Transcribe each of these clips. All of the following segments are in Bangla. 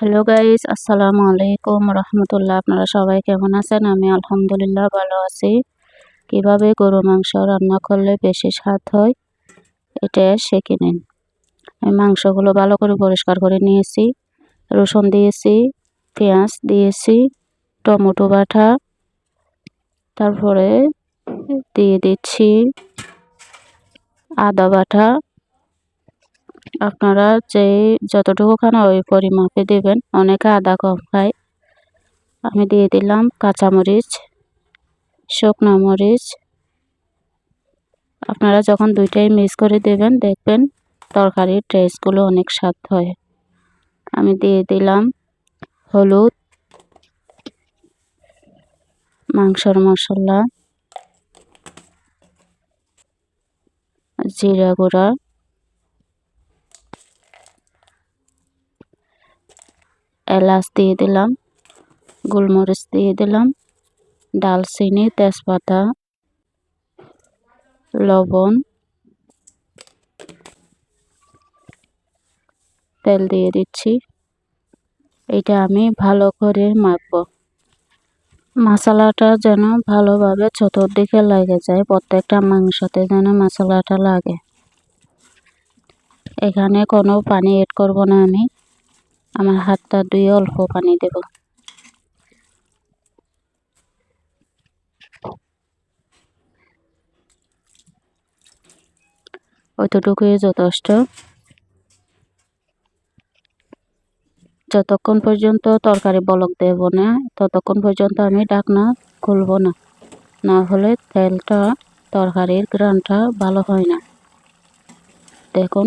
হ্যালো গাইস আসসালামু আলাইকুম রহমতুল্লাহ আপনারা সবাই কেমন আছেন? আমি আলহামদুলিল্লাহ ভালো আছি। কীভাবে গরু মাংস রান্না করলে বেশি স্বাদ হয়, এটা শেখে নিন আমি মাংসগুলো ভালো করে পরিষ্কার করে নিয়েছি। রসুন দিয়েছি, পেঁয়াজ দিয়েছি, টমেটো বাটা, তারপরে দিয়ে দিচ্ছি আদা বাটা আপনারা যে যতটুকু খান ওই পরিমাপে দেবেন। অনেকে আদা কম খায়। আমি দিয়ে দিলাম কাঁচামরিচ, শুকনো মরিচ। আপনারা যখন দুইটাই মিক্স করে দেবেন, দেখবেন তরকারির টেস্টগুলো অনেক স্বাদ হয়। আমি দিয়ে দিলাম হলুদ, মাংসর মশলা, জিরা গুঁড়া। এলাচ দিয়ে দিলাম, গোলমরিচ দিয়ে দিলাম, ডালচিনি, তেজপাতা, লবণ, তেল দিয়ে দিচ্ছি। এটা আমি ভালো করে মাখব। মশলাটা যেন ভালোভাবে চতুর্দিকে লাগে যায়, প্রত্যেকটা মাংসতে যেন মশলাটা লাগে। এখানে কোনো পানি এড করব না আমি। আমার হাতটা ধুয়ে অল্প পানি দেব। অতটুকুই যথেষ্ট। যতক্ষণ পর্যন্ত তরকারি বলক দেব না, ততক্ষণ পর্যন্ত আমি ডাকনা খুলব না। না হলে তেলটা, তরকারির গ্রানটা ভালো হয় না। দেখুন।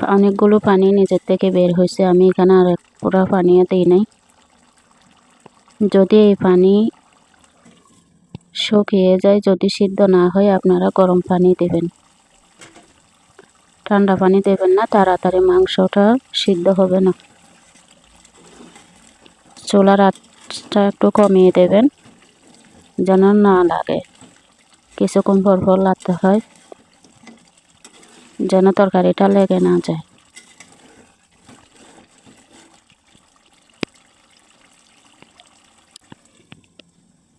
অনেকগুলো পানি নিজের থেকে বের হয়েছে। আমি এখানে আর এক পুরো পানিও দিই নাই। যদি এই পানি শুকিয়ে যায়, যদি সিদ্ধ না হয়, আপনারা গরম পানি দেবেন। ঠান্ডা পানি দেবেন না, তাড়াতাড়ি মাংসটা সিদ্ধ হবে না। চুলার আঁচটা একটু কমিয়ে দেবেন, যেন না লাগে। কিছুক্ষণ পর পর লাগতে হয়। যেন তরকারিটা লেগে না যায়।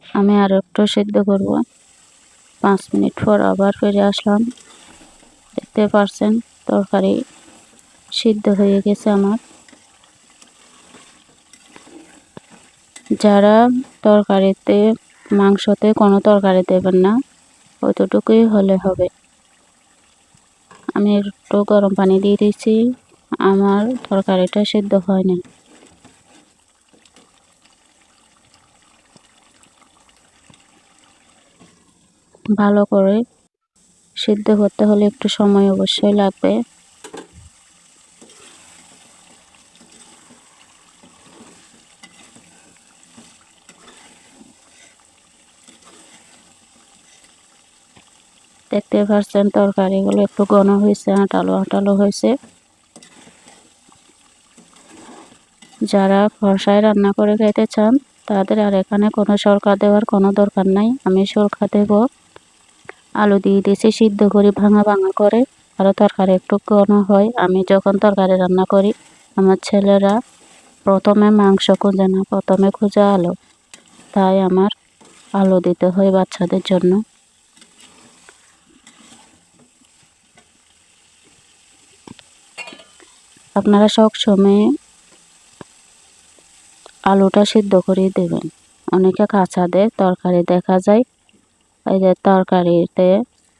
আমি আর একটু সিদ্ধ করব। পাঁচ মিনিট পর আবার ফিরে আসলাম। দেখতে পারছেন, তরকারি সিদ্ধ হয়ে গেছে আমার। যারা তরকারিতে, মাংসতে কোনো তরকারি দেবেন না অতটুকুই হলে হবে। আমি একটু গরম পানি দিয়ে দিয়েছি। আমার তরকারিটা সিদ্ধ হয়নি। ভালো করে সিদ্ধ করতে হলে একটু সময় অবশ্যই লাগবে। দেখতে পাচ্ছেন তরকারিগুলো একটু ঘন হয়েছে, আটালো আটালো হয়েছে। যারা ফর্সায় রান্না করে খেতে চান, তাদের আর এখানে কোনো সরকার দেওয়ার কোনো দরকার নাই। আমি সরকার দেব। আলু দিয়ে দিয়েছি, সিদ্ধ করে ভাঙা ভাঙা করে। আরও তরকারি একটু ঘন হয়। আমি যখন তরকারি রান্না করি, আমার ছেলেরা প্রথমে মাংস খুঁজে না, প্রথমে খুঁজে আলু। তাই আমার আলু দিতে হয় বাচ্চাদের জন্য। আপনারা সব সময় আলুটা সিদ্ধ করে দেবেন। অনেকে কাঁচা দেয় তরকারি দেখা যায়, এই যে তরকারিতে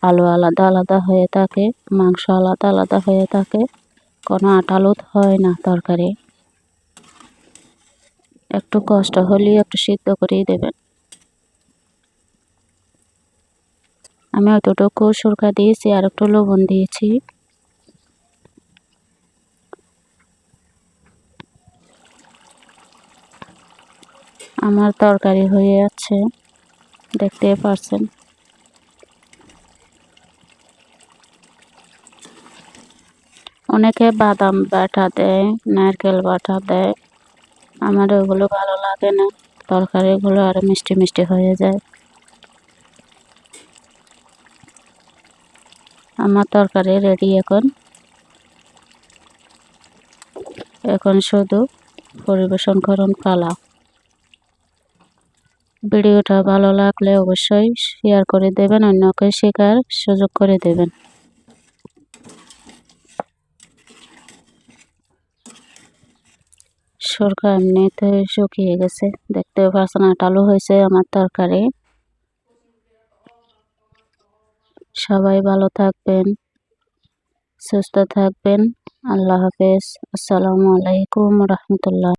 আলু আলাদা আলাদা হয়ে থাকে, মাংস আলাদা আলাদা হয়ে থাকে, কোনো আটালুত হয় না তরকারি। একটু কষ্ট হলেই একটু সিদ্ধ করেই দেবেন। আমি অতটুকু সুরকা দিয়েছি আর একটু লবণ দিয়েছি। আমার তরকারি হয়ে যাচ্ছে দেখতে পারছেন? অনেকে বাদাম বাটা দেয়, নারকেল বাটা দেয়। আমার ওগুলো ভালো লাগে না। তরকারিগুলো আরও মিষ্টি মিষ্টি হয়ে যায়। আমার তরকারি রেডি এখন। এখন শুধু পরিবেশন করুন পালা ভিডিওটা ভালো লাগলে অবশ্যই শেয়ার করে দেবেন, অন্যকে শেখার সুযোগ করে দেবেন। সরকার এমনিতে শুকিয়ে গেছে, দেখতে পাচ্ছেন আটালো হয়েছে আমার তরকারি। সবাই ভালো থাকবেন, সুস্থ থাকবেন, আল্লাহ হাফেজ, আসসালামু আলাইকুম রহমতুল্লাহ।